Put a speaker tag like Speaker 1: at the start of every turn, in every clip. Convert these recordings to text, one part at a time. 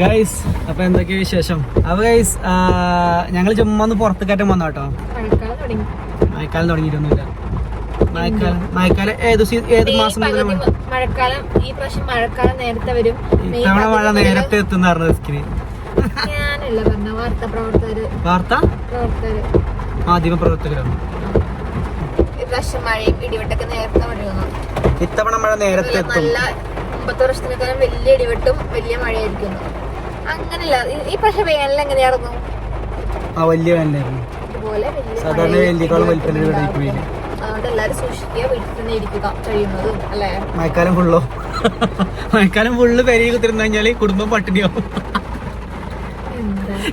Speaker 1: Guys അപ്പൊ എന്തൊക്കെയാ വിശേഷം? അപ്പൊ ഗൈസ് ഞങ്ങൾ ചുമ്മാ ഒന്ന് പുറത്ത് കയറ്റം വന്നു കേട്ടോ
Speaker 2: മഴക്കാലം തുടങ്ങി.
Speaker 1: മഴക്കാലം തുടങ്ങിയിട്ടൊന്നുമില്ല. മഴക്കാലം മഴക്കാലം ഏത് ഏത് മാസം മുതൽ
Speaker 2: മഴക്കാലം ഈ പ്രാവശ്യം മഴക്കാലം നേരത്തെ വരും.
Speaker 1: ഇത്തവണ മഴ നേരത്തെ എത്തുന്ന പറഞ്ഞ റിസ്കിന്
Speaker 2: പറഞ്ഞ വാർത്താ
Speaker 1: മാധ്യമ പ്രവർത്തകരാണ് ഇത്തവണ മഴ നേരത്തെ എത്തും.
Speaker 2: നല്ല മുമ്പത്തെ വർഷത്തിനേക്കാളും വലിയ ഇടിവെട്ടും വലിയ മഴയായിരിക്കുന്നു. അങ്ങനല്ല ഈ- പക്ഷെ വേനൽ എങ്ങനെയായിരുന്നു?
Speaker 1: ആ വലിയ വേനലായിരുന്നു സാധാരണ വേലിയേക്കാളും വലിപ്പം
Speaker 2: ഇടിവെട്ടും
Speaker 1: ഇടയ്ക്ക്
Speaker 2: ഉണ്ടാവും. അതുകൊണ്ട് എല്ലാവരും സൂക്ഷിക്കുക. വീട്ടിൽ തന്നെ ഇരിക്കുക കഴിയുന്നതും അല്ലേ?
Speaker 1: മഴക്കാലം ഫുള്ളോ മഴക്കാലം ഫുള്ള് പെരിയ കുത്തിരുന്നു കഴിഞ്ഞാൽ കുടുംബം പട്ടിണിയാവും.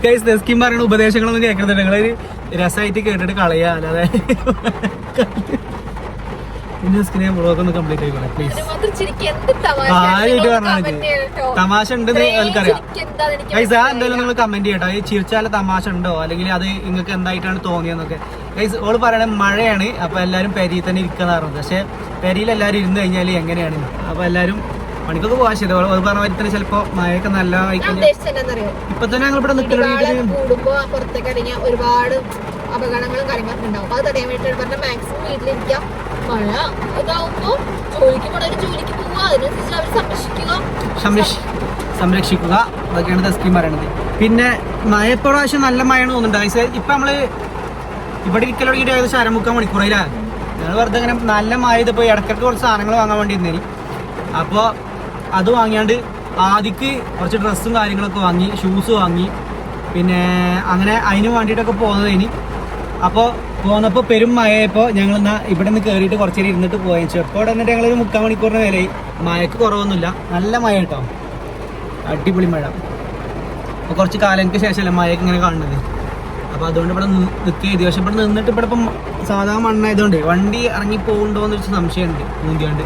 Speaker 1: ഗൈസ് ദസ്കിം പറയുന്ന ഉപദേശങ്ങളൊന്നും കേൾക്കുന്നില്ല നിങ്ങളൊരു രസമായിട്ട് കേട്ടിട്ട് കളയാ. അല്ലാതെ പിന്നെ സ്ക്രീൻ ബ്ലോഗ് ഒന്ന് കംപ്ലീറ്റ് ആയിക്കോട്ടെ പ്ലീസ് കാര്യമായിട്ട് പറഞ്ഞാൽ. തമാശ
Speaker 2: എന്താന്ന് എനിക്ക്
Speaker 1: ഗൈസ് ആ. എന്തായാലും നിങ്ങൾ കമന്റ് ചെയ്യട്ടോ ഈ ചിരിച്ചാല തമാശ ഉണ്ടോ? അല്ലെങ്കിൽ അത് നിങ്ങൾക്ക് എന്തായിട്ടാണ് തോന്നിയെന്നൊക്കെ ഗൈസ് ഓൾ പറയണ മഴയാണ് അപ്പൊ എല്ലാരും പെരിയിൽ തന്നെ ഇരിക്കുന്നതാണ് പറഞ്ഞത്. പക്ഷെ പെരിയിൽ എല്ലാരും ഇരുന്ന് കഴിഞ്ഞാൽ എങ്ങനെയാണ്? അപ്പൊ എല്ലാരും പണിക്കൊക്കെ പോകാൻ ശരി ഓൾ പറഞ്ഞ മാതിരി തന്നെ ചിലപ്പോ മഴയൊക്കെ നല്ല ഇപ്പൊ തന്നെ ഞങ്ങൾ ഇവിടെ
Speaker 2: ഇടിവാൾ
Speaker 1: നിൽക്കുന്ന
Speaker 2: കൂടുമ്പോ പുറത്തേക്ക് ഇറങ്ങിയ ഒരുപാട് അപകടങ്ങളും കാര്യങ്ങളൊക്കെ ഉണ്ടാവും. അത് തടയാൻ വേണ്ടിയിട്ട് പറഞ്ഞ മാക്സിമം വീട്ടിലിരിക്കാം. മഴ ഇതാവുമ്പോ ജോലിക്ക് പോണവര് ജോലിക്ക് പോവുക അതിനനുസരിച്ച് സംരക്ഷിക്കുക.
Speaker 1: സംരക്ഷ- സംരക്ഷിക്കുക. അതൊക്കെയാണ് സ്കീം പറയണത്. പിന്നെ മഴ നല്ല മഴയാണ് തോന്നുന്നുണ്ട്. ഇപ്പൊ നമ്മൾ ഇവിടെ ഇരിക്കൽ തുടങ്ങിയിട്ട് ഏകദേശം അരമുക്കാൽ മണിക്കൂറായില്ലേ? ഞങ്ങൾ വെറുതെ ഇങ്ങനെ നല്ല മഴ ഇതിപ്പോ ഇടയ്ക്കിടയ്ക്ക് കുറച്ച് സാധനങ്ങൾ വാങ്ങാൻ വേണ്ടി ഇരുന്നേനി അപ്പോൾ അത് വാങ്ങിയാണ്ട് ആദിക്ക് കുറച്ച് ഡ്രസ്സും കാര്യങ്ങളൊക്കെ വാങ്ങി ഷൂസ് വാങ്ങി. പിന്നെ അങ്ങനെ അതിന് വേണ്ടിയിട്ടൊക്കെ പോകുന്നതിന് അപ്പോൾ പോന്നപ്പോൾ പെരും മഴയപ്പോൾ ഞങ്ങൾ എന്നാ ഇവിടെ നിന്ന് കയറിയിട്ട് കുറച്ച് നേരം ഇരുന്നിട്ട് പോയി ഇപ്പോൾ എന്നിട്ട് ഞങ്ങൾ ഞങ്ങളൊരു മുക്കാൽ മണിക്കൂറിന് വിലയായി മഴയ്ക്ക് കുറവൊന്നുമില്ല. നല്ല മഴ കേട്ടോ അടിപൊളി മഴ. അപ്പോൾ കുറച്ച് കാലങ്ങൾക്ക് ശേഷമല്ലേ മഴയൊക്കെ ഇങ്ങനെ കാണുന്നത്. അപ്പോൾ അതുകൊണ്ട് ഇവിടെ നിൽക്കുക ചെയ്തു പക്ഷെ ഇവിടെ നിന്നിട്ട് ഇവിടെ ഇപ്പം സാധാ മണ്ണായതുകൊണ്ട് വണ്ടി ഇറങ്ങി പോകുന്നുണ്ടോ വെച്ച് സംശയമുണ്ട്. മൂന്തിയാണ്ട്.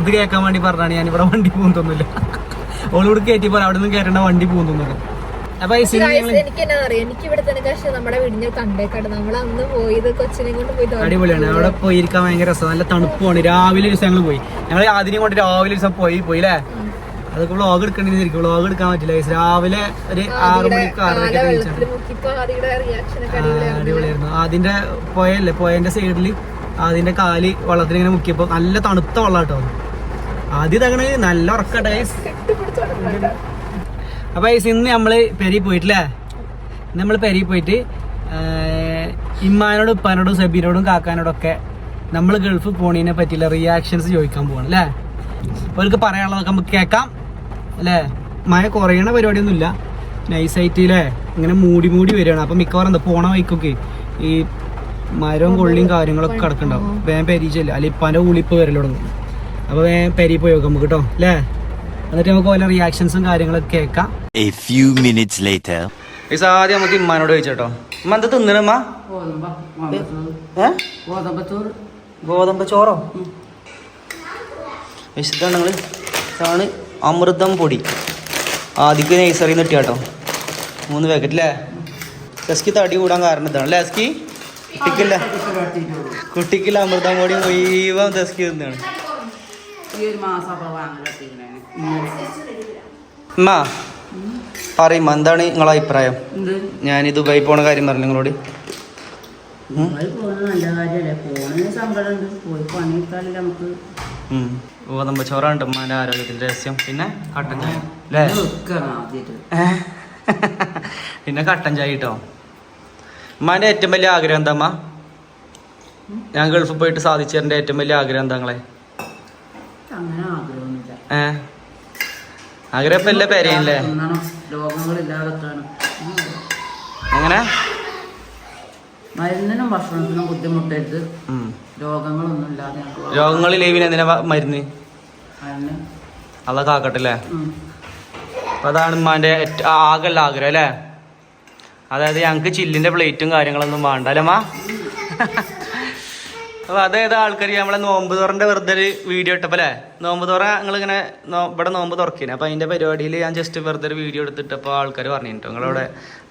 Speaker 1: ഇത് കേൾക്കാൻ വേണ്ടി പറഞ്ഞാണ് ഞാൻ ഇവിടെ വണ്ടി പോകുന്നൊന്നുമില്ല. ഓളിവിടെ കയറ്റിപ്പോ അവിടെ നിന്ന് കയറേണ്ട വണ്ടി പോകുന്നു അപ്പൊ ഈ സിനിമ
Speaker 2: എനിക്ക് എന്നാ അറിയാം? എനിക്ക് ഇവിടെ തന്നെ പക്ഷെ നമ്മുടെ വീടിന്റെ കണ്ടേക്കാട് നമ്മൾ അന്ന് പോയത് കൊച്ചിനെ കൊണ്ട് പോയി.
Speaker 1: അടിപൊളിയാണ്. അവിടെ പോയി ഇരിക്കാൻ ഭയങ്കര രസം. നല്ല തണുപ്പാണ്. രാവിലെ ഒരു ദിവസം ഞങ്ങൾ പോയി. ഞങ്ങൾ ആദ്യം കൊണ്ട് രാവിലെ ഒരു ദിവസം പോയി പോയി അല്ലേ? അതൊക്കെ വ്ളോഗ് എടുക്കണ്ടിരിക്കും വ്ളോഗ് എടുക്കാൻ പറ്റില്ല. രാവിലെ ഒരു ആറു മണിക്ക്
Speaker 2: ആറ്
Speaker 1: ആറരയ്ക്ക്
Speaker 2: അടിപൊളിയായിരുന്നു.
Speaker 1: അതിന്റെ പോയല്ലേ പോയന്റെ സൈഡിൽ അതിന്റെ കാൽ വെള്ളത്തിൽ ഇങ്ങനെ മുക്കിയപ്പോ നല്ല തണുത്ത വെള്ളം കേട്ടോ ആദ്യം തകണ നല്ല ഉറക്കട്ടെ അപ്പൊ ഈ ഇന്ന് നമ്മൾ പെരി പോയിട്ടില്ലേ? നമ്മൾ പെരി പോയിട്ട് ഇമ്മാനോടും ഉപ്പാനോടും സബീനോടും കാക്കാനോടും ഒക്കെ നമ്മൾ ഗൾഫ് പോണീനെ പറ്റിയുള്ള റിയാക്ഷൻസ് ചോദിക്കാൻ പോവാണ് അല്ലേ? അവർക്ക് പറയാനുള്ളതൊക്കെ നമുക്ക് കേൾക്കാം അല്ലേ? മഴ കുറയണ പരിപാടിയൊന്നുമില്ല. നൈസായിട്ട് അല്ലേ ഇങ്ങനെ മൂടി മൂടി വരികയാണ്. അപ്പൊ മിക്കവാറും എന്താ പോണ വൈക്കൊക്കെ ഈ മരവും കൊള്ളിയും കാര്യങ്ങളൊക്കെ കിടക്കുന്നുണ്ടാവും. വേഗം പെരീച്ചല്ല അല്ലെ ഇപ്പാന്റെ ഉളിപ്പ് വരൽ തുടങ്ങും. അപ്പൊ വേഗം പെരി പോയി നോക്കാം നമുക്ക് കേട്ടോ അല്ലേ? എന്നിട്ട് നമുക്ക് ഓരോ റിയാക്ഷൻസും കാര്യങ്ങളൊക്കെ കേൾക്കാം.
Speaker 3: A few minutes later.
Speaker 1: ഇത് ആദ്യം നമുക്ക് ഇമ്മാനോട് ചോദിച്ചോ ഇമ്മ എന്താ തിന്നണമ്മ ഗോതമ്പ് ചോറോ. വിശുദ്ധാണ് നിങ്ങൾ ഇതാണ് അമൃതം പൊടി. ആദ്യം നഴ്സറിന്ന് കിട്ടിയ കേട്ടോ. മൂന്ന് പാക്കറ്റ് അല്ലേ ലസ്കി തടി കൂടാൻ കാരണം ഇതാണ് അല്ലേ എസ്കി കുട്ടിക്കില്ല. കുട്ടിക്കില്ല അമൃതം പൊടി മുഴുവൻ ദസ്കി തിന്നാണ്.
Speaker 4: ഈ ഒരു മാസം
Speaker 1: അമ്മ എന്താണ് നിങ്ങളെ അഭിപ്രായം?
Speaker 4: ഞാൻ
Speaker 1: ഞാൻ ദുബായി പോണ കാര്യം പറഞ്ഞു നിങ്ങളോട്. ഗോതമ്പ് ചോറാണ് ഉമ്മാന്റെ ആരോഗ്യത്തിന്റെ രഹസ്യം. പിന്നെ കട്ടൻ ചായ. അല്ലേ? പിന്നെ കട്ടൻ ചായ കിട്ടോ? ഉമ്മാന്റെ ഏറ്റവും വലിയ ആഗ്രഹം എന്താ അമ്മ ഞാൻ ഗൾഫ് പോയിട്ട് സാധിച്ചതിന്റെ ഏറ്റവും വലിയ ആഗ്രഹം എന്താ നിങ്ങളെ?
Speaker 4: അങ്ങനെ ആഗ്രഹമൊന്നുമില്ല.
Speaker 1: ഏ? ആഗ്രഹം ഇല്ല എല്ലാ പേരയില്ലേ
Speaker 4: രോഗങ്ങളില്ലാതെക്കാണ്
Speaker 1: അങ്ങനെ
Speaker 4: മരുന്നിനും ഭക്ഷണത്തിനും ബുദ്ധിമുട്ടരുത്. രോഗങ്ങളൊന്നും ഇല്ലാതെ
Speaker 1: രോഗങ്ങളിൽ ലീവിന് എന്തിനാ മരുന്ന്?
Speaker 4: അതൊക്കെ
Speaker 1: അല്ല അല്ലേ അതാണ് ഉമ്മാന്റെ ആകെ ആകെയുള്ള ആഗ്രഹം അല്ലേ? അതായത് ഞങ്ങക്ക് ചില്ലിന്റെ പ്ലേറ്റും കാര്യങ്ങളൊന്നും വേണ്ട അല്ലേ അമ്മ അപ്പോൾ അതായത് ആൾക്കാർ നമ്മളെ നോമ്പ് തുറന്റെ വെറുതെ ഒരു വീഡിയോ ഇട്ടപ്പോൾ അല്ലേ നോമ്പ് തുറ നിങ്ങളിങ്ങനെ ഇവിടെ നോമ്പ് തുറക്കിന്. അപ്പോൾ അതിന്റെ പരിപാടിയിൽ ഞാൻ ജസ്റ്റ് വെറുതെ ഒരു വീഡിയോ എടുത്തിട്ടപ്പോൾ ആൾക്കാർ പറഞ്ഞിട്ടുണ്ട് നിങ്ങളവിടെ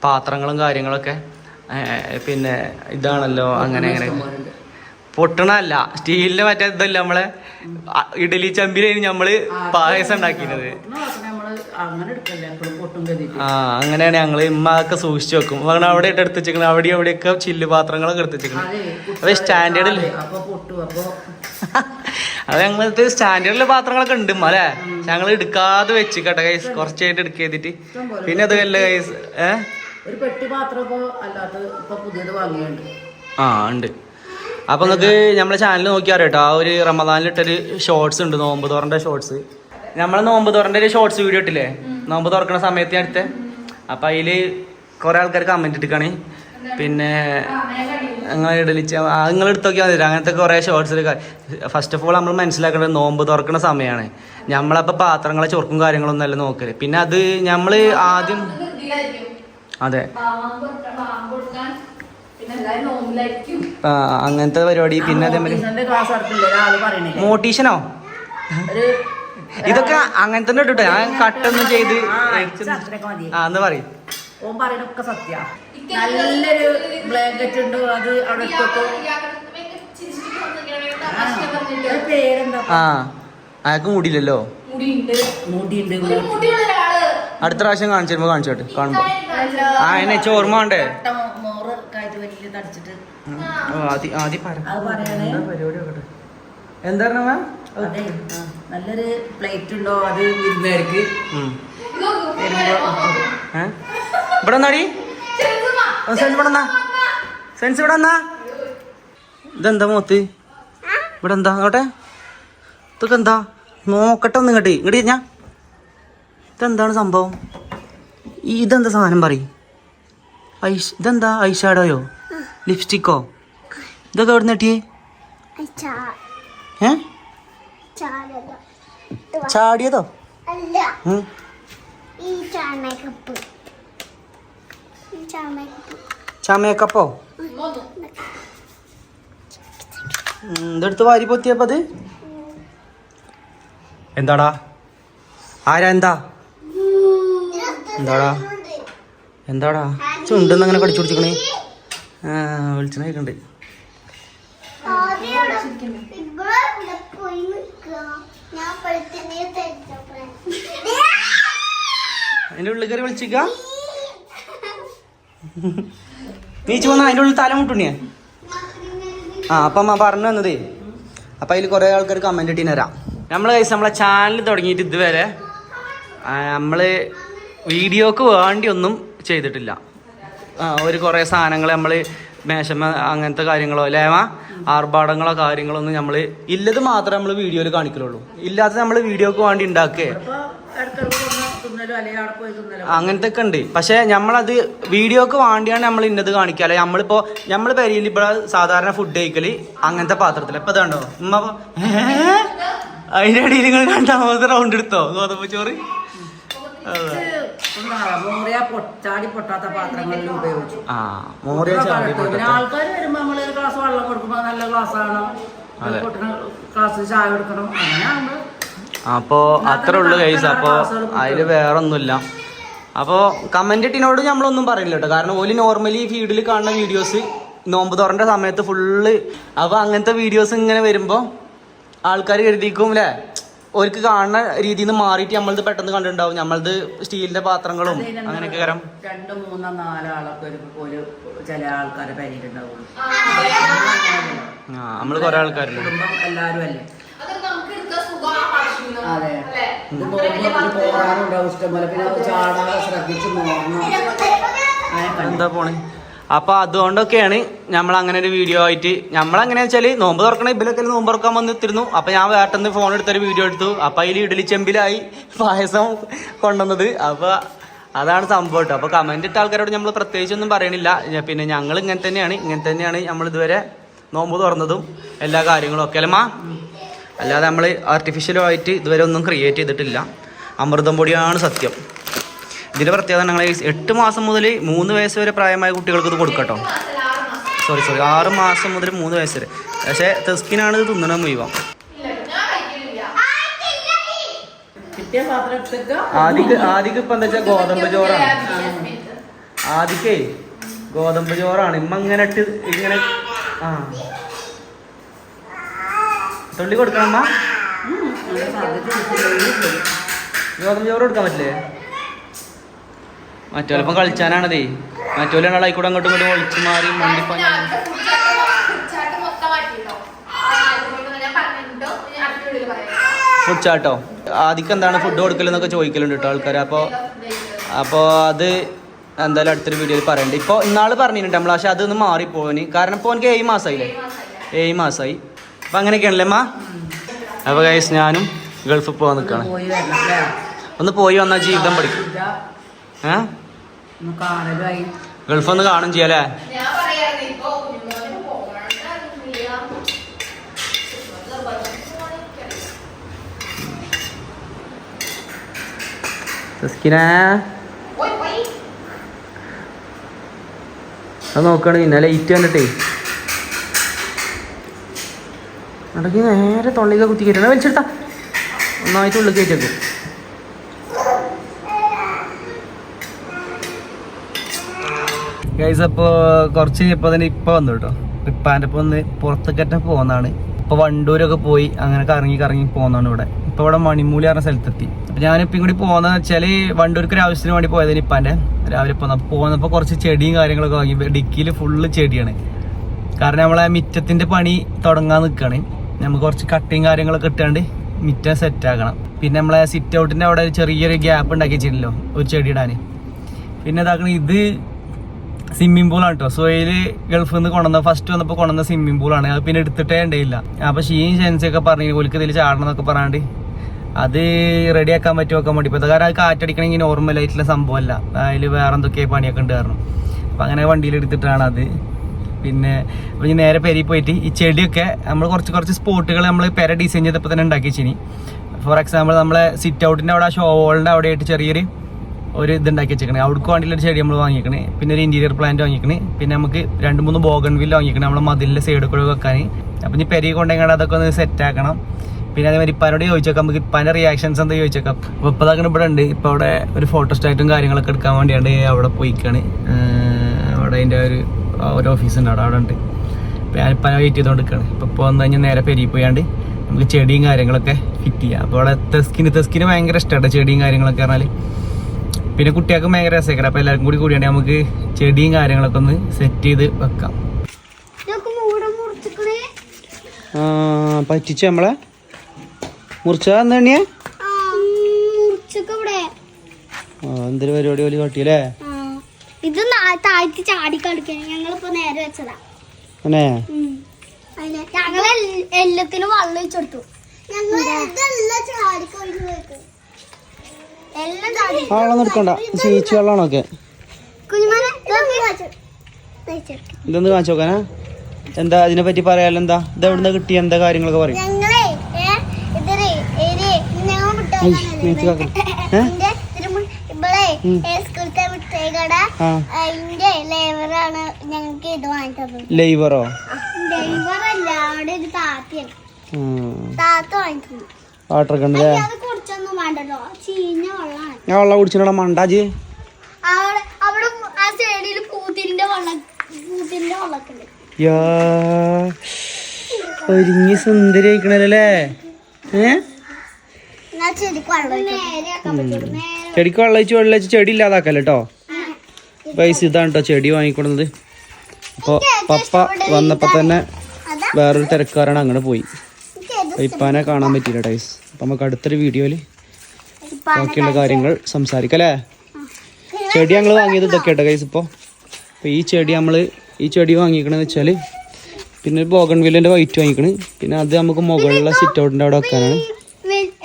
Speaker 1: പാത്രങ്ങളും കാര്യങ്ങളൊക്കെ പിന്നെ ഇതാണല്ലോ അങ്ങനെ അങ്ങനെ. പൊട്ടണല്ല സ്റ്റീലിന്റെ മറ്റേ ഇതല്ല നമ്മളെ ഇഡലി ചമ്പിലാണ് നമ്മൾ പായസം ഉണ്ടാക്കിയത് ആ അങ്ങനെയാണ് ഞങ്ങൾ ഇമ്മൊക്കെ സൂക്ഷിച്ചു വെക്കും. അങ്ങനെ അവിടെ ഇട്ട് എടുത്ത് വെച്ചിരിക്കണം അവിടെ അവിടെയൊക്കെ ചില്ല് പാത്രങ്ങളൊക്കെ എടുത്ത് വെച്ചിരിക്കണം
Speaker 4: അതെ
Speaker 1: അത് സ്റ്റാൻഡേർഡ് അല്ലേ
Speaker 4: അപ്പൊ പൊട്ടു.
Speaker 1: അത് ഞങ്ങൾക്ക് സ്റ്റാൻഡേർഡിലെ പാത്രങ്ങളൊക്കെ ഉണ്ട് അല്ലേ? ഞങ്ങൾ എടുക്കാതെ വെച്ച് കേട്ടോ കൈസ് കുറച്ചായിട്ട് എടുക്ക ചെയ്തിട്ട് പിന്നെ അത് വല്ല കൈസ് ഏ?
Speaker 4: ഒരു പെട്ടി പാത്രം ഇപ്പൊ അല്ലാത്ത ഇപ്പൊ പുതിയത് വാങ്ങിയുണ്ട്
Speaker 1: ആ ഉണ്ട്. അപ്പൊ നിങ്ങൾക്ക് നമ്മളെ ചാനൽ നോക്കിയാൽ കേട്ടോ ആ ഒരു റമദാനിലിട്ടൊരു ഷോർട്സ് ഉണ്ട് നോമ്പ് തോറന്റെ ഷോർട്സ് നമ്മളെ നോമ്പ് തുറന്റെ ഒരു ഷോർട്സ് വീഡിയോ ഇട്ടില്ലേ? നോമ്പ് തുറക്കുന്ന സമയത്ത് ഞാൻ എടുത്തേ അപ്പൊ അതിൽ കൊറേ ആൾക്കാർ കമന്റ് ഇട്ടിക്കാണ്. പിന്നെ നിങ്ങൾ ഇടലിച്ച് നിങ്ങൾ എടുത്ത് നോക്കിയാൽ മതി. അങ്ങനത്തെ കുറേ ഷോർട്സിൽ ഫസ്റ്റ് ഓഫ് ഓൾ നമ്മൾ മനസ്സിലാക്കേണ്ടത് നോമ്പ് തുറക്കുന്ന സമയമാണ് നമ്മളപ്പോൾ പാത്രങ്ങളെ ചൊറുക്കും കാര്യങ്ങളൊന്നും അല്ല നോക്കൽ. പിന്നെ അത് നമ്മൾ ആദ്യം അതെ. ആ, അങ്ങനത്തെ പരിപാടി. പിന്നെ അതേമാതിരി മോട്ടീഷനോ? ഇതൊക്കെ അങ്ങനെ തന്നെ ഇട്ടോ ഞാൻ കട്ടൊന്നും ചെയ്ത്
Speaker 4: ആ,
Speaker 1: എന്ന് പറയും.
Speaker 4: ഓൻ പറയുന്നൊക്കെ സത്യ. നല്ലൊരു ബ്ലാങ്കറ്റ് ഉണ്ട് അത് അവിടെ ആ, ഒരു പേരെന്താ?
Speaker 1: ആ അയാൾക്ക് മുടിയില്ലല്ലോ?
Speaker 2: മുടിയുണ്ട്.
Speaker 4: മുടിയുണ്ട്
Speaker 2: മുടിയുള്ള ഒരാൾ.
Speaker 1: അടുത്ത പ്രാവശ്യം കാണിച്ചു തരുമ്പോ കാണിച്ചോട്ടെ കാണുമ്പോ. ആ എന്നെ ചോർമ വേണ്ടേ? ആദ്യം ആദ്യം പറ.
Speaker 4: അത് പറയണേ.
Speaker 1: എന്താ പറഞ്ഞ മാം?
Speaker 4: അതെ. നല്ലൊരു പ്ലേറ്റ് ഉണ്ടോ? അത് വിരുന്നുകാർക്ക്
Speaker 1: ഇവിടെ എന്നാടി സെൻസ് ഇവിടെ എന്നാ സെൻസ് ഇവിടെ എന്നാ ഇതെന്താ മോത്ത്? ഇവിടെ എന്താ നോട്ടെ ഇതൊക്കെ എന്താ നോക്കട്ടെ ഒന്ന് ഇങ്ങോട്ട്. ഇങ്ങോട്ട് ഞാൻ ഇതെന്താണ് സംഭവം? ഈ ഇതെന്താ സാധനം പറയും? ഐഷ് ഇതെന്താ? ഐഷാഡോയോ? ലിപ്സ്റ്റിക്കോ? ഇതൊക്കെ എവിടെ നിന്ന് കിട്ടിയേ ഏ? ചാടിയതോ?
Speaker 5: അല്ല. ഈ
Speaker 1: ചമയക്കപ്പോ. എന്തെടുത്ത് വാരി പൊത്തിയപ്പോ അത്? എന്താടാ? ആരാ എന്താ? എന്താടാ? എന്താടാ? ചുണ്ടെന്ന് അങ്ങനെ കടിച്ചു പിടിച്ചിക്കണേ. ആ വിളിച്ചണ കേൾക്കണ്ട്
Speaker 5: ഇവിടെ ഇവിടെ പോയി നിൽക്കുക ഞാൻ പഴുത്തിനെ തെറ്റപ്പേ
Speaker 1: അതിന്റെ ഉള്ളിൽ കയറി വിളിച്ചിക്ക നീ വന്ന അതിന്റെ ഉള്ളിൽ തല മുട്ടുണ്ണിയാ? ആ അപ്പം അമ്മ പറഞ്ഞു വന്നതേ അപ്പം അതിൽ കുറേ ആൾക്കാർ കമന്റ് ഇട്ടിന് തരാം. നമ്മൾ കഴിച്ച് നമ്മളെ ചാനൽ തുടങ്ങിയിട്ട് ഇതുവരെ നമ്മൾ വീഡിയോക്ക് വേണ്ടി ഒന്നും ചെയ്തിട്ടില്ല ഒരു കുറേ സാധനങ്ങൾ നമ്മൾ മേശമ അങ്ങനത്തെ കാര്യങ്ങളോ ലേമ ആർഭാടങ്ങളോ കാര്യങ്ങളോ ഒന്നും നമ്മൾ ഇല്ലത് മാത്രമേ നമ്മൾ വീഡിയോയിൽ കാണിക്കലുള്ളൂ. ഇല്ലാത്ത നമ്മൾ വീഡിയോക്ക് വേണ്ടി ഉണ്ടാക്കേ. അങ്ങനത്തെ ഒക്കെ ഉണ്ട്. പക്ഷെ നമ്മളത് വീഡിയോക്ക് വേണ്ടിയാണ് നമ്മൾ ഇന്നത് കാണിക്കുക. അല്ലെ? നമ്മളിപ്പോ നമ്മൾ പെരിയിൽ ഇവിടെ സാധാരണ ഫുഡ് കഴിക്കൽ അങ്ങനത്തെ പാത്രത്തിൽ. ഇപ്പൊ ഇതാണ്ടോ? ഉമ്മ? അതിന്റെ ഇടയിൽ നിങ്ങൾ രണ്ടാമത്തെ റൗണ്ട് എടുത്തോ? ഗോതമ്പ് ചോറ്?
Speaker 4: പൊട്ടാടി പൊട്ടാത്ത പാത്രങ്ങളിൽ ഉപയോഗിച്ചു. ആൾക്കാർ വരുമ്പോ നമ്മൾ ഗ്ലാസ് വെള്ളം കൊടുക്കുമ്പോ നല്ല ഗ്ലാസ് ആണോ? ഗ്ലാസ് ചായ കൊടുക്കണം. അങ്ങനെ ആകുമ്പോ
Speaker 1: അപ്പോ അത്രേ ഉള്ളു കൈസ് അപ്പോ അതിൽ വേറെ ഒന്നുമില്ല അപ്പോ കമന്റ് ഇട്ടിനോട് നമ്മളൊന്നും പറയില്ല കേട്ടോ. കാരണം ഓൽ നോർമലി ഫീഡിൽ കാണുന്ന വീഡിയോസ് നോമ്പ് തുറന്റെ സമയത്ത് ഫുള്ള് അപ്പൊ അങ്ങനത്തെ വീഡിയോസ് ഇങ്ങനെ വരുമ്പോൾ ആൾക്കാർ കരുതിക്കും അല്ലേ ഓർക്ക് കാണുന്ന രീതിയിൽ നിന്ന് മാറിയിട്ട് നമ്മളത് പെട്ടെന്ന് കണ്ടിട്ടുണ്ടാവും. നമ്മളത് സ്റ്റീലിന്റെ പാത്രങ്ങളും അങ്ങനെയൊക്കെ കരം.
Speaker 4: രണ്ടു മൂന്നോ നാലോ ആളൊക്കെ ഒരു ചില ആൾക്കാരെ പരിയിട്ടുണ്ടാവുള്ളൂ
Speaker 1: ആ നമ്മൾ കൊറേ
Speaker 4: ആൾക്കാരുണ്ട് എല്ലാരും അല്ലേ?
Speaker 2: അത്. അല്ലേ?
Speaker 4: ഇത് പോകാനുണ്ടാവും. ഇഷ്ടംപോലെ. പിന്നെ ചാടാതെ ശ്രദ്ധിച്ച് നോക്കണം.
Speaker 1: എന്താ പോണേ? അപ്പൊ അതുകൊണ്ടൊക്കെയാണ് നമ്മൾ അങ്ങനെ ഒരു വീഡിയോ ആയിട്ട്. നമ്മൾ അങ്ങനെ വെച്ചാൽ നോമ്പ് തുറക്കണ ഇബിലൊക്കെ നോമ്പ് തുറക്കാൻ വന്നിരുന്നു അപ്പൊ ഞാൻ വേട്ടന്ന് ഫോൺ എടുത്തൊരു വീഡിയോ എടുത്തു. അപ്പൊ അതിൽ ഇഡലി ചെമ്പിലായി പായസം കൊണ്ടുവന്നത്. അപ്പൊ അതാണ് സംഭവം കേട്ടോ. അപ്പൊ കമന്റ് ഇട്ട ആൾക്കാരോട് നമ്മൾ പ്രത്യേകിച്ചൊന്നും പറയണില്ല. പിന്നെ ഞങ്ങൾ ഇങ്ങനെ തന്നെയാണ്. ഇങ്ങനെ തന്നെയാണ് നമ്മൾ ഇതുവരെ നോമ്പ് തുറന്നതും എല്ലാ കാര്യങ്ങളും ഒക്കെ അല്ലമ്മ അല്ലാതെ നമ്മൾ ആർട്ടിഫിഷ്യലുമായിട്ട് ഇതുവരെ ഒന്നും ക്രിയേറ്റ് ചെയ്തിട്ടില്ല. അമൃതം പൊടിയാണ് സത്യം. ഇതിന്റെ പ്രത്യേകത ഞങ്ങൾ എട്ട് മാസം മുതൽ മൂന്ന് വയസ്സ് വരെ പ്രായമായ കുട്ടികൾക്ക് ഇത് കൊടുക്കട്ടോ സോറി സോറി ആറ് മാസം മുതൽ മൂന്ന് വയസ്സ് വരെ. പക്ഷേ തെസ്കിനാണ് ഇത് തിന്നണം മുഴുവൻ. ആദ്യക്ക് ആദ്യക്ക് ഇപ്പൊ എന്താ വെച്ചാൽ ഗോതമ്പ് ചോറാണ്. ആദ്യക്കേ ഗോതമ്പ് ചോറാണ്. ഇമ്മ ഇങ്ങനെ ഇട്ട് ഇങ്ങനെ ആ. തുള്ളി കൊടുക്കണം ഗോതമ്പ് ചോറ് കൊടുക്കാൻ പറ്റില്ലേ? മറ്റോലപ്പം കളിച്ചാനാണതേ. മറ്റോലാണല്ലോ കൂടെ അങ്ങോട്ടും ഇങ്ങോട്ടും ഒളിച്ചു മാറി മണ്ടിപ്പഞ്ഞ
Speaker 2: ഫുഡ്
Speaker 1: ചാട്ടോ ആദ്യം എന്താണ് ഫുഡ് കൊടുക്കലെന്നൊക്കെ ചോദിക്കലുണ്ട് കേട്ടോ ആൾക്കാർ അപ്പോൾ അപ്പോൾ അത് എന്തായാലും അടുത്തൊരു വീഡിയോയിൽ പറയണ്ട്. ഇപ്പോൾ ഇന്നാൾ പറഞ്ഞിട്ടുണ്ട് നമ്മൾ പക്ഷെ അതൊന്ന് മാറിപ്പോന് കാരണം ഇപ്പോൾ എനിക്ക് ഏഴ് മാസമായില്ലേ ഏഴ് മാസമായി അപ്പം അങ്ങനെയൊക്കെയാണല്ലേ അമ്മ? അപ്പോൾ കൈസ് ഞാനും ഗൾഫിൽ പോവാൻ നിൽക്കുകയാണ് ഒന്ന് പോയി വന്നാൽ ജീവിതം പഠിക്കും. ഏ? ഗൾഫ് ഒന്ന് കാണും ചെയ്യാലേ
Speaker 2: ഞാൻ പറയായിരുന്നു ഇപ്പൊ കുഞ്ഞുമോന് പോകണം
Speaker 1: തസ്കിനാ
Speaker 2: പോയി പോയി.
Speaker 1: അത് നോക്കുകയാണ് പിന്നെ ലൈറ്റ് കണ്ടിട്ടേ നടക്കി നേരെ തൊള്ളിക കുത്തി കയറ്റണം വലിച്ചെടുത്താ. ഒന്നായിട്ട് ഉള്ളിൽ കയറ്റി ഗൈസ് അപ്പോൾ കുറച്ച് കഴിഞ്ഞപ്പോൾ തന്നെ ഇപ്പോൾ വന്നു കേട്ടോ. ഇപ്പാന്റെ ഒപ്പം ഒന്ന് പുറത്തേക്കറ്റം പോകുന്നതാണ്. ഇപ്പോൾ വണ്ടൂരൊക്കെ പോയി അങ്ങനെ കറങ്ങി കറങ്ങി പോകുന്നതാണ് ഇവിടെ. ഇപ്പോൾ ഇവിടെ മണിമൂലി പറഞ്ഞ സ്ഥലത്തെത്തി. അപ്പോൾ ഞാനിപ്പം ഇങ്ങോട്ട് പോകുന്നതെന്ന് വെച്ചാൽ വണ്ടൂർക്ക് ഒരു ആവശ്യത്തിന് വേണ്ടി പോയതിന് ഇപ്പാന്റെ. രാവിലെ പോകുന്ന പോകുന്നപ്പോൾ കുറച്ച് ചെടിയും കാര്യങ്ങളൊക്കെ വാങ്ങി. ഡിക്കിയിൽ ഫുള്ള് ചെടിയാണ്. കാരണം നമ്മളെ മിറ്റത്തിന്റെ പണി തുടങ്ങാൻ നിൽക്കുകയാണ് നമുക്ക് കുറച്ച് കട്ടിങ് കാര്യങ്ങളൊക്കെ ഇട്ടാണ്ട് മിറ്റം സെറ്റ് ആക്കണം. പിന്നെ നമ്മളെ സിറ്റ് ഔട്ടിന്റെ അവിടെ ചെറിയൊരു ഗ്യാപ്പ് ഉണ്ടാക്കി ഒരു ചെടി ഇടാൻ. പിന്നെ ഇതാക്കണ ഇത് സ്വിമ്മിംഗ് പൂളാണ് കേട്ടോ സോയിൽ ഗൾഫിൽ നിന്ന് കൊണ്ടുവന്ന ഫസ്റ്റ് വന്നപ്പോൾ കൊണ്ടുവന്ന സ്വിമ്മിംഗ് പൂളാണ് അത് പിന്നെ എടുത്തിട്ടേ ഉണ്ടായില്ല. അപ്പൊ ഷീൻ ഷെൻസി ഒക്കെ പറഞ്ഞു ഒലിക്ക് ഇതിൽ ചാടണം എന്നൊക്കെ പറയാണ്ട് അത് റെഡിയാക്കാൻ പറ്റുമോ ഒക്കെ വേണ്ടി ഇപ്പോൾ കാരണം അത് കാറ്റടിക്കണമെങ്കിൽ നോർമൽ ആയിട്ടുള്ള സംഭവമല്ല. അതിൽ വേറെ എന്തൊക്കെയാണ് പണിയൊക്കെ ഉണ്ട് കാരണം അപ്പം അങ്ങനെ വണ്ടിയിൽ എടുത്തിട്ടാണ് അത് പിന്നെ അപ്പോൾ നേരെ പെരി പോയിട്ട് ഈ ചെടിയൊക്കെ നമ്മൾ കുറച്ച് കുറച്ച് സ്പോട്ടുകൾ നമ്മൾ പെര ഡിസൈൻ ചെയ്തപ്പോൾ തന്നെ ഉണ്ടാക്കി വെച്ചിനി. ഫോർ എക്സാമ്പിൾ നമ്മളെ സിറ്റ് ഔട്ടിന്റെ അവിടെ ഷോ ഹോളിന്റെ അവിടെ ആയിട്ട് ചെറിയൊരു ഒരു ഇത് ഉണ്ടാക്കി വെച്ചേക്കണേ. അവിടേക്ക് വേണ്ടിയുള്ള ഒരു ചെടി നമ്മൾ വാങ്ങിക്കണേ പിന്നെ ഒരു ഇന്റീരിയർ പ്ലാന്റ് വാങ്ങിക്കണേ പിന്നെ നമുക്ക് രണ്ട് മൂന്ന് ബോഗൺ വില്ല വാങ്ങിക്കണേ നമ്മളെ മതിലിന്റെ സൈഡ് കൂടെ വെക്കാൻ അപ്പം ഇനി പെരി കൊണ്ടെങ്കിൽ അതൊക്കെ ഒന്ന് സെറ്റ് ആക്കണം. പിന്നെ അതേമാതിരി ഇപ്പാനോട് ചോദിച്ചേക്കാം. നമുക്ക് ഇപ്പാന്റെ റിയാക്ഷൻസ് എന്താ ചോദിച്ചേക്കാം. അപ്പോൾ ഇപ്പോൾ അതൊക്കെ ഇവിടെ ഉണ്ട്. ഇപ്പോൾ അവിടെ ഒരു ഫോട്ടോ സ്റ്റാറ്റും കാര്യങ്ങളൊക്കെ എടുക്കാൻ വേണ്ടിയാണ് അവിടെ പോയിക്കാണ്. അവിടെ അതിന്റെ ഒരു ഒരു ഓഫീസ് ഉണ്ട്. അവിടെ അവിടെ ഉണ്ട്. ഞാനിപ്പോൾ വെയിറ്റ് ചെയ്തുകൊണ്ടിരിക്കുകയാണ് ഇപ്പോൾ ഇപ്പോൾ വന്നു കഴിഞ്ഞാൽ നേരെ പെരി പോയാണ്ട് നമുക്ക് ചെടിയും കാര്യങ്ങളൊക്കെ ഫിറ്റ് ചെയ്യാം. അപ്പോൾ അവിടെ തെസ്കിന് തെസ്കിന് ഭയങ്കര ഇഷ്ടമാണ് ചെടിയും കാര്യങ്ങളൊക്കെ പറഞ്ഞാൽ പിന്നെ കുട്ടികൾക്ക് ഭയങ്കര രസമായിരിക്കും അപ്പോൾ എല്ലാവർക്കും കൂടി കൂടിയാണ് നമുക്ക് ചെടിയും കാര്യങ്ങളൊക്കെ ഒന്ന് സെറ്റ് ചെയ്ത് വെക്കാം.
Speaker 5: പറ്റിച്ചു മൂടെ മുറിച്ചിക്കണേ?
Speaker 1: പറ്റിച്ച് നമ്മളെ? മുറിച്ചാ എന്തൊരു പരിപാടി പോലെ കാട്ടിയല്ലേ.
Speaker 5: ഇത് താഴ്ത്തി ചാടി കളിക്കാൻ. ഞങ്ങളിപ്പോ നേരെ വെച്ചതാ. ഞങ്ങൾ എല്ലാത്തിനും വെള്ളം വെച്ചെടുത്തു
Speaker 1: വെള്ളം എടുക്കണ്ട ചീച്ചു വെള്ളമാണോ ഒക്കെ.
Speaker 5: കുഞ്ഞുമോനെ
Speaker 1: ഇതൊന്ന് കാണിച്ചു നോക്കാനാ എന്താ അതിനെ പറ്റി പറയാലോ എന്താ ഇത് എവിടുന്ന് കിട്ടിയ? എന്താ കാര്യങ്ങളൊക്കെ പറയും.
Speaker 5: ഞങ്ങളെ ലേവറാണ് ഞങ്ങൾക്ക് ഇത് വാങ്ങിച്ചത്
Speaker 1: ലൈവറോ?
Speaker 5: ലേവറല്ല അവിടെ ഒരു താത്തയാണ്. താത്ത വാങ്ങിച്ചു
Speaker 1: വാട്ടർ
Speaker 5: കുടിച്ചൊന്നും വേണ്ടല്ലോ. ചീഞ്ഞ വെള്ളമാണ്.
Speaker 1: ഞാൻ വെള്ളം കുടിച്ചിട്ടുള്ള മണ്ടാജ്
Speaker 5: അവിടെ അവിടെ ആ സൈഡിൽ പൂത്തിന്റെ വെള്ളം പൂത്തിന്റെ വെള്ളമൊക്കെ ഉണ്ട്
Speaker 1: യാ ഒരുങ്ങി സുന്ദരി ആയിക്കണല്ലേ
Speaker 5: ഏഹ് ചെടിക്ക് വെള്ളം
Speaker 1: ഒഴിച്ച് വെള്ളം ഒഴിച്ച് ചെടി ഇല്ലാതാക്കല്ലോ കേട്ടോ പൈസ ഇതാണ് കേട്ടോ ചെടി വാങ്ങിക്കൊണ്ടത് അപ്പോൾ പപ്പ വന്നപ്പോൾ തന്നെ വേറൊരു തിരക്കാരാണ് അങ്ങനെ പോയി. ഇപ്പാനെ കാണാൻ പറ്റിയില്ല ടൈസ് അപ്പം നമുക്ക് അടുത്തൊരു വീഡിയോയിൽ ബാക്കിയുള്ള കാര്യങ്ങൾ സംസാരിക്കാം അല്ലേ? ചെടി ഞങ്ങൾ വാങ്ങിയത് ഇതൊക്കെ കേട്ടോ കൈസ് ഇപ്പോൾ അപ്പോൾ ഈ ചെടി നമ്മൾ ഈ ചെടി വാങ്ങിക്കണമെന്ന് വെച്ചാൽ പിന്നെ ബോഗൺ വില്ലിന്റെ വൈറ്റ് വാങ്ങിക്കണ്. പിന്നെ അത് നമുക്ക് മുകളിലുള്ള സിറ്റ് ഔട്ടിന്റെ അവിടെ വെക്കാനാണ്.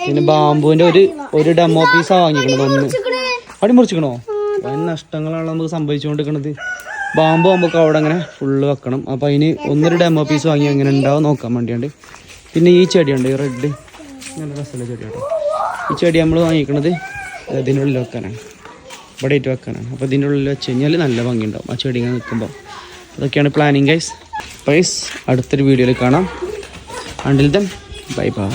Speaker 1: പിന്നെ ബാമ്പുവിന്റെ ഒരു ഒരു ഡെമോ പീസാണ് വാങ്ങിക്കണത് ഒന്ന് അടി മുറിച്ചിക്കണോ അതിന് നഷ്ടങ്ങളാണ് നമുക്ക് സംഭവിച്ചുകൊണ്ടിരിക്കുന്നത് ബാമ്പ് നമുക്ക് അവിടെ അങ്ങനെ ഫുള്ള് വെക്കണം. അപ്പോൾ അതിന് ഒന്നൊരു ഡെമോ പീസ് വാങ്ങി അങ്ങനെ ഉണ്ടാവും നോക്കാൻ വേണ്ടിയുണ്ട്. പിന്നെ ഈ ചെടിയുണ്ട് ഈ റെഡ് നല്ല രസമുള്ള ചെടിയുണ്ട് ഈ ചെടി നമ്മൾ വാങ്ങിക്കണത് ഇതിന്റെ ഉള്ളിൽ വെക്കാനാണ്. ഇവിടെ ഇട്ട് വെക്കാനാണ്. അപ്പോൾ ഇതിന്റെ ഉള്ളിൽ വെച്ച് കഴിഞ്ഞാൽ നല്ല ഭംഗിയുണ്ടാവും ആ ചെടി ഇങ്ങനെ നിൽക്കുമ്പോൾ അതൊക്കെയാണ് പ്ലാനിങ് ഗൈസ് പൈസ് അടുത്തൊരു വീഡിയോയിൽ കാണാം. Until then bye bye